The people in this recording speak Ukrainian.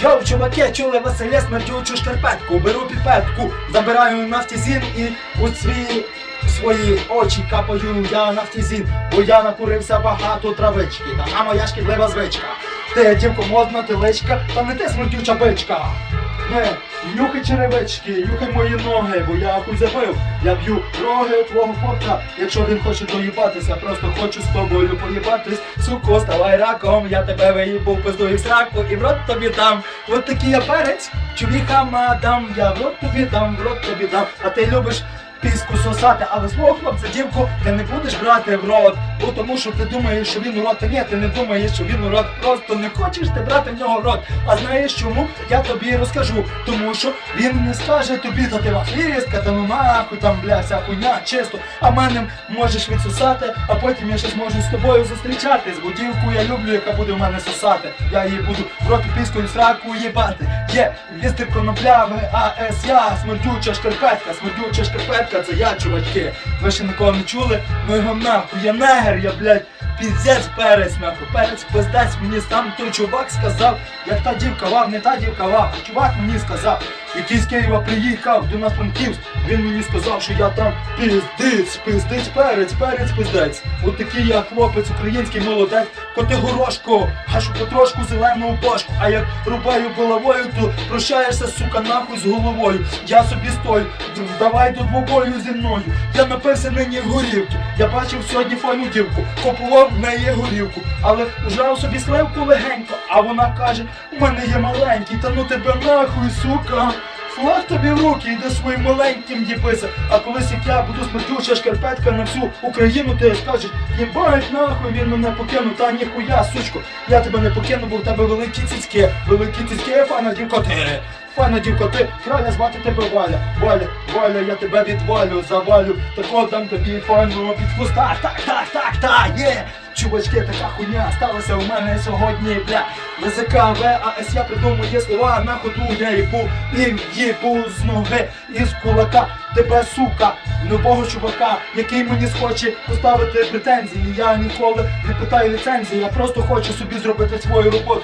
Йоу, чуваки, чули Василя смердючу шкарпетку, беру піпетку, забираю нафтізін і у свої, свої очі капаю я нафтізін, бо я накурився багато травички, така моя шкідлива звичка. Ти, дівко, модна ти личка, та не ти смердюча бичка. Не, нюхай черевички, нюхай мої ноги, бо я хуй забив. Я б'ю роги твого хлопця, якщо він хоче доїбатися, просто хочу з тобою поїбатись. Суко, ставай раком, я тебе виїбу, пиздую в сраку і в рот тобі дам. От такий я перець, чоловіка мадам, я в рот тобі дам, в рот тобі дам. А ти любиш піску сосати, але свого хлопця, дівку, ти не будеш брати в рот, бо тому що ти думаєш, що він урод, та ні, ти не думаєш, що він урод, просто не хочеш ти брати в нього рот. А знаєш чому? Я тобі розкажу, тому що він не скаже тобі, та ти вафлістка, та ну нахуй там, бля, вся хуйня, чисто, а мене можеш відсосати, а потім я ще зможу з тобою зустрічатись, бо дівку я люблю, яка буде в мене сосати. Я її буду в рот піскою сраку їбати. Є вістер коноплявий АС я, смердюча шкарпетка, смердюча шкарпетка, це я, чувачки. Ви ще нікого не чули? Ну його нахуй, я your blood. Піздець перець, нахуй, перець пиздець, мені сам той чувак сказав, як та дівка вав, не та дівка вав, а чувак мені сказав, який з Києва приїхав до нас Франківськ, він мені сказав, що я там піздець, пиздець, перець, перець, пиздець. От такий я хлопець, український молодець, коти горошко, гашу потрошку зелену бошку, а як рубаю головою, то прощаєшся, сука, нахуй з головою. Я собі стою, давай до двобою зі мною. Я напився нині в горівки. Я бачив сьогодні файну дівку, купував в неї горівку, але жав собі сливку легенько, а вона каже, у мене є маленький, та ну тебе нахуй, сука. Флаг тобі в руки, йди своїм маленьким діпися. А колись як я буду смердюча шкарпетка на всю Україну, ти скажеш, їбать нахуй він мене покинув, та ніхуя, сучко, я тебе не покину, бо в тебе великі цицьки, великі цицьки, файна дівко ти. Файна дівко, ти, краля звати тебе Валя. Валя, Валя, я тебе відвалю, завалю, тако дам тобі файного під хвоста. Так, так, так, так, є. Чувачки, така хуйня сталася у мене сьогодні, бля. Язика ВАС, я придумую слова на ходу, я їбу, їм їбу з ноги, із кулака, тебе, сука, нового чувака, який мені схоче поставити претензії. Я ніколи не питаю ліцензії, я просто хочу собі зробити свою роботу.